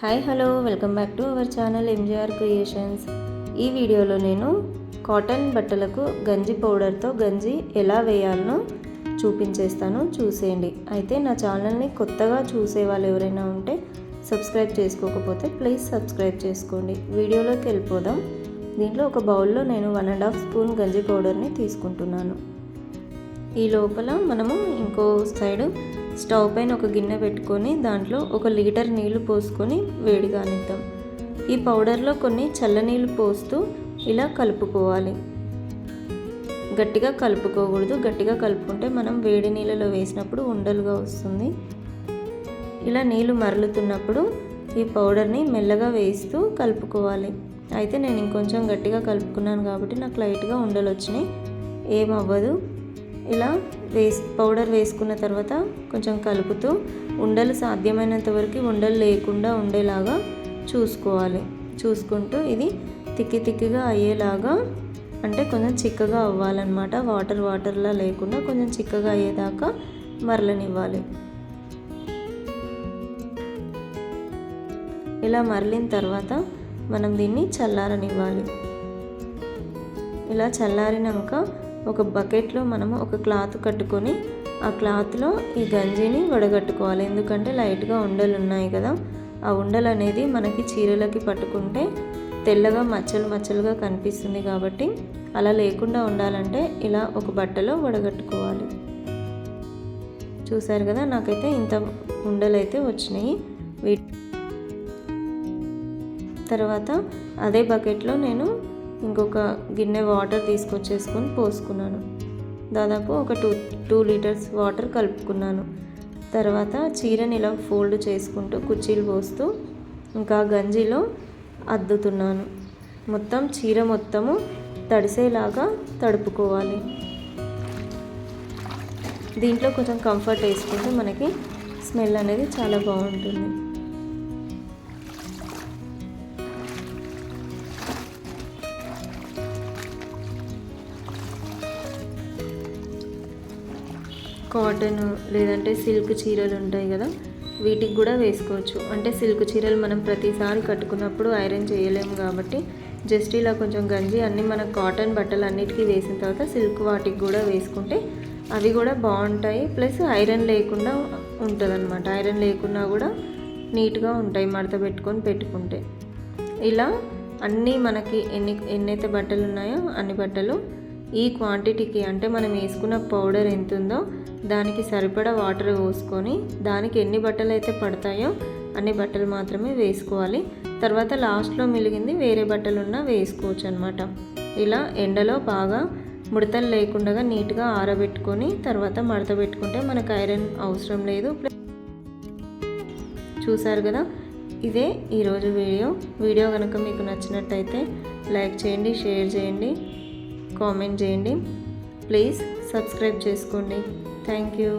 Hi hello welcome back to our channel MGR creations. ఈ వీడియోలో నేను కాటన్ బట్టలకు గంజి పౌడర్తో గంజి ఎలా వేయాలనో చూపించేస్తాను చూసేయండి. అయితే నా ఛానల్ని కొత్తగా చూసే వాళ్ళు ఎవరైనా ఉంటే సబ్స్క్రైబ్ చేసుకోకపోతే ప్లీజ్ సబ్స్క్రైబ్ చేసుకోండి. వీడియోలోకి వెళ్ళిపోదాం. దీంట్లో ఒక బౌల్లో నేను వన్ అండ్ హాఫ్ స్పూన్ గంజి పౌడర్ని తీసుకుంటున్నాను. ఈ లోపల మనము ఇంకో సైడు స్టవ్ పైన ఒక గిన్నె పెట్టుకొని దాంట్లో ఒక లీటర్ నీళ్ళు పోసుకొని వేడి కానిద్దాం ఈ పౌడర్లో కొన్ని చల్లనీళ్ళు పోస్తూ ఇలా కలుపుకోవాలి. గట్టిగా కలుపుకోకూడదు. గట్టిగా కలుపుకుంటే మనం వేడి నీళ్ళలో వేసినప్పుడు ఉండలుగా వస్తుంది. ఇలా నీళ్ళు మరలుతున్నప్పుడు ఈ పౌడర్ని మెల్లగా వేస్తూ కలుపుకోవాలి. అయితే నేను ఇంకొంచెం గట్టిగా కలుపుకున్నాను కాబట్టి నాకు లైట్గా ఉండలు వచ్చినాయి ఏమవ్వదు. ఇలా వేసి పౌడర్ వేసుకున్న తర్వాత కొంచెం కలుపుతూ ఉండలు సాధ్యమైనంత వరకు ఉండలు లేకుండా ఉండేలాగా చూసుకోవాలి. చూసుకుంటూ ఇది తిక్కి తిక్కిగా అయ్యేలాగా అంటే కొంచెం చిక్కగా అవ్వాలన్నమాట. వాటర్ వాటర్లా లేకుండా కొంచెం చిక్కగా అయ్యేదాకా మరలనివ్వాలి. ఇలా మరలిన తర్వాత మనం దీన్ని చల్లారనివ్వాలి. ఇలా చల్లారినాక ఒక బకెట్లో మనము ఒక క్లాత్ కట్టుకొని ఆ క్లాత్లో ఈ గంజిని వడగట్టుకోవాలి. ఎందుకంటే లైట్గా ఉండలు ఉన్నాయి కదా. ఆ ఉండలు అనేది మనకి చీరలకి పట్టుకుంటే తెల్లగా మచ్చలు మచ్చలుగా కనిపిస్తుంది కాబట్టి అలా లేకుండా ఉండాలంటే ఇలా ఒక బట్టలో వడగట్టుకోవాలి. చూసారు కదా నాకైతే ఇంత ఉండలు అయితే వచ్చినాయి. వీటి తర్వాత అదే బకెట్లో నేను ఇంకొక గిన్నె వాటర్ తీసుకొచ్చేసుకొని పోసుకున్నాను. దాదాపు ఒక టూ టూ లీటర్స్ వాటర్ కలుపుకున్నాను. తర్వాత చీరని ఇలా ఫోల్డ్ చేసుకుంటూ కుర్చీలు పోస్తూ ఇంకా గంజిలో అద్దుతున్నాను. మొత్తం చీర మొత్తము తడిసేలాగా తడుపుకోవాలి. దీంట్లో కొంచెం కంఫర్ట్ వేసుకుంటే మనకి స్మెల్ అనేది చాలా బాగుంటుంది. కాటన్ లేదంటే సిల్క్ చీరలు ఉంటాయి కదా వీటికి కూడా వేసుకోవచ్చు. అంటే సిల్క్ చీరలు మనం ప్రతిసారి కట్టుకున్నప్పుడు ఐరన్ చేయలేము కాబట్టి జస్ట్ ఇలా కొంచెం గంజి అన్నీ మన కాటన్ బట్టలు అన్నిటికీ వేసిన తర్వాత సిల్క్ వాటికి కూడా వేసుకుంటే అవి కూడా బాగుంటాయి. ప్లస్ ఐరన్ లేకుండా ఉంటుందన్నమాట. ఐరన్ లేకున్నా కూడా నీట్గా ఉంటాయి మడత పెట్టుకొని పెట్టుకుంటే. ఇలా అన్నీ మనకి ఎన్ని ఎన్నైతే బట్టలు ఉన్నాయో అన్ని బట్టలు ఈ క్వాంటిటీకి అంటే మనం వేసుకున్న పౌడర్ ఎంత ఉందో దానికి సరిపడా వాటర్ పోసుకొని దానికి ఎన్ని బట్టలు అయితే పడతాయో అన్ని బట్టలు మాత్రమే వేసుకోవాలి. తర్వాత లాస్ట్లో మిలిగింది వేరే బట్టలు ఉన్నా వేసుకోవచ్చు అనమాట ఇలా ఎండలో బాగా ముడతలు లేకుండా నీట్గా ఆరబెట్టుకొని తర్వాత మడత పెట్టుకుంటే మనకు ఐరన్ అవసరం లేదు. చూసారు కదా? ఇదే ఈరోజు వీడియో. వీడియో కనుక మీకు నచ్చినట్టయితే లైక్ చేయండి షేర్ చేయండి. కామెంట్ చేయండి. ప్లీజ్ సబ్స్క్రైబ్ చేసుకోండి. Thank you.